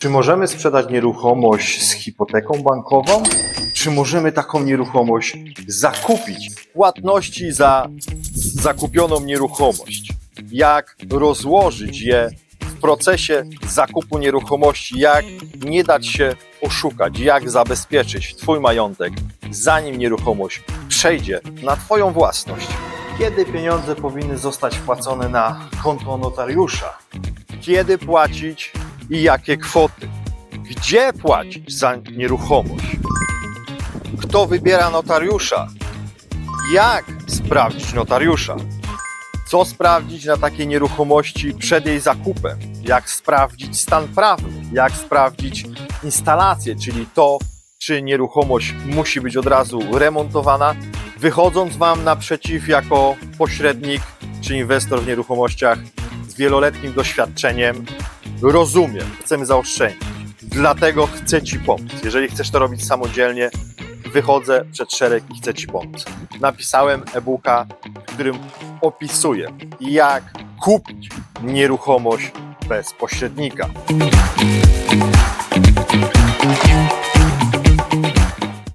Czy możemy sprzedać nieruchomość z hipoteką bankową? Czy możemy taką nieruchomość zakupić? Płatności za zakupioną nieruchomość. Jak rozłożyć je w procesie zakupu nieruchomości? Jak nie dać się oszukać? Jak zabezpieczyć Twój majątek, zanim nieruchomość przejdzie na Twoją własność? Kiedy pieniądze powinny zostać wpłacone na konto notariusza? Kiedy płacić i jakie kwoty? Gdzie płacić za nieruchomość? Kto wybiera notariusza? Jak sprawdzić notariusza? Co sprawdzić na takiej nieruchomości przed jej zakupem? Jak sprawdzić stan prawny? Jak sprawdzić instalację, czyli to, czy nieruchomość musi być od razu remontowana, wychodząc Wam naprzeciw jako pośrednik czy inwestor w nieruchomościach z wieloletnim doświadczeniem. Rozumiem, chcemy zaoszczędzić, dlatego chcę Ci pomóc. Jeżeli chcesz to robić samodzielnie, wychodzę przed szereg i chcę Ci pomóc. Napisałem e-booka, w którym opisuję, jak kupić nieruchomość bez pośrednika.